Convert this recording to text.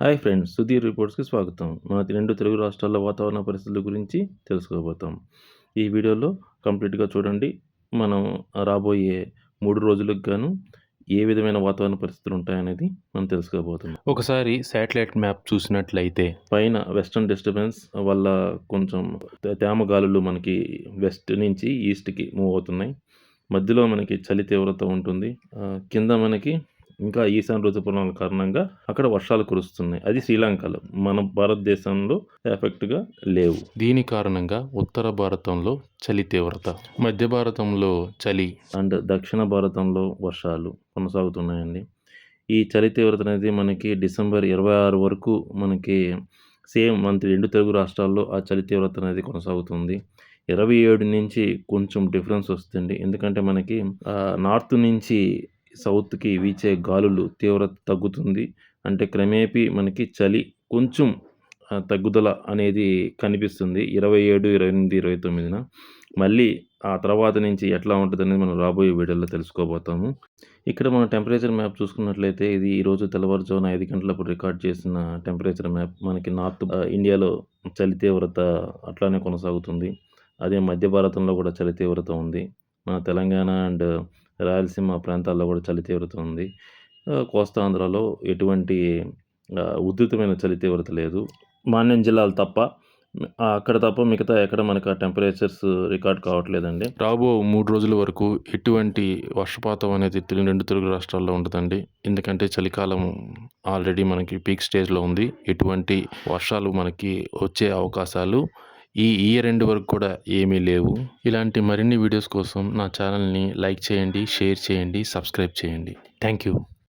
Hi friends Sudheer రిపోర్ట్స్కి స్వాగతం. మన రెండు తెలుగు రాష్ట్రాల వాతావరణ పరిస్థితుల గురించి తెలుసుకోబోతాం. ఈ వీడియోలో కంప్లీట్గా చూడండి. మనం రాబోయే మూడు రోజులకు గాను ఏ విధమైన వాతావరణ పరిస్థితులు ఉంటాయనేది మనం తెలుసుకోబోతున్నాం. ఒకసారి శాటిలైట్ మ్యాప్ చూసినట్లయితే పైన వెస్టర్న్ డిస్టర్బెన్స్ వల్ల కొంచెం తేమ గాలులు మనకి వెస్ట్ నుంచి ఈస్ట్కి మూవ్ అవుతున్నాయి. మధ్యలో మనకి చలి తీవ్రత ఉంటుంది. కింద మనకి ఇంకా ఈశాన్య ఋతుపవనాల కారణంగా అక్కడ వర్షాలు కురుస్తున్నాయి. అది శ్రీలంకలో. మన భారతదేశంలో ఎఫెక్ట్గా లేవు. దీని కారణంగా ఉత్తర భారతంలో చలి తీవ్రత మధ్య భారతంలో చలి అండ్ దక్షిణ భారతంలో వర్షాలు కొనసాగుతున్నాయండి. ఈ చలి తీవ్రత అనేది మనకి డిసెంబర్ ఇరవై ఆరు వరకు మనకి సేమ్ మన రెండు తెలుగు రాష్ట్రాల్లో ఆ చలి తీవ్రత అనేది కొనసాగుతుంది. ఇరవై ఏడు నుంచి కొంచెం డిఫరెన్స్ వస్తుంది. ఎందుకంటే మనకి నార్త్ నుంచి సౌత్కి వీచే గాలులు తీవ్రత తగ్గుతుంది. అంటే క్రమేపీ మనకి చలి కొంచెం తగ్గుదల అనేది కనిపిస్తుంది. ఇరవై ఏడు ఇరవై ఎనిమిది ఇరవై తొమ్మిదిన. మళ్ళీ ఆ తర్వాత నుంచి ఎట్లా ఉంటుంది అనేది మనం రాబోయే వీడియోలో తెలుసుకోబోతాము. ఇక్కడ మనం టెంపరేచర్ మ్యాప్ చూసుకున్నట్లయితే ఇది ఈరోజు తెల్లవారుజామున ఐదు గంటలప్పుడు రికార్డ్ చేసిన టెంపరేచర్ మ్యాప్. మనకి నార్త్ ఇండియాలో చలి తీవ్రత అట్లానే కొనసాగుతుంది. అదే మధ్య భారతంలో కూడా చలి తీవ్రత ఉంది. మన తెలంగాణ అండ్ రాయలసీమ ప్రాంతాల్లో కూడా చలి తీవ్రత ఉంది కోస్తాంధ్రలో ఎటువంటి ఉధృతమైన చలి తీవ్రత లేదు. మాన్యం జిల్లాలు తప్ప అక్కడ తప్ప మిగతా ఎక్కడ మనకు ఆ టెంపరేచర్స్ రికార్డ్ కావట్లేదండి. రాబో మూడు రోజుల వరకు ఎటువంటి వర్షపాతం అనేది రెండు తెలుగు రాష్ట్రాల్లో ఉండదండి. ఎందుకంటే చలికాలం ఆల్రెడీ మనకి పీక్ స్టేజ్లో ఉంది. ఎటువంటి వర్షాలు మనకి వచ్చే అవకాశాలు ఈ ఇయర్ ఎండ్ వరకు కూడా ఏమీ లేవు. ఇలాంటి మరిన్ని వీడియోస్ కోసం నా ఛానల్ని లైక్ చేయండి షేర్ చేయండి సబ్స్క్రైబ్ చేయండి. Thank you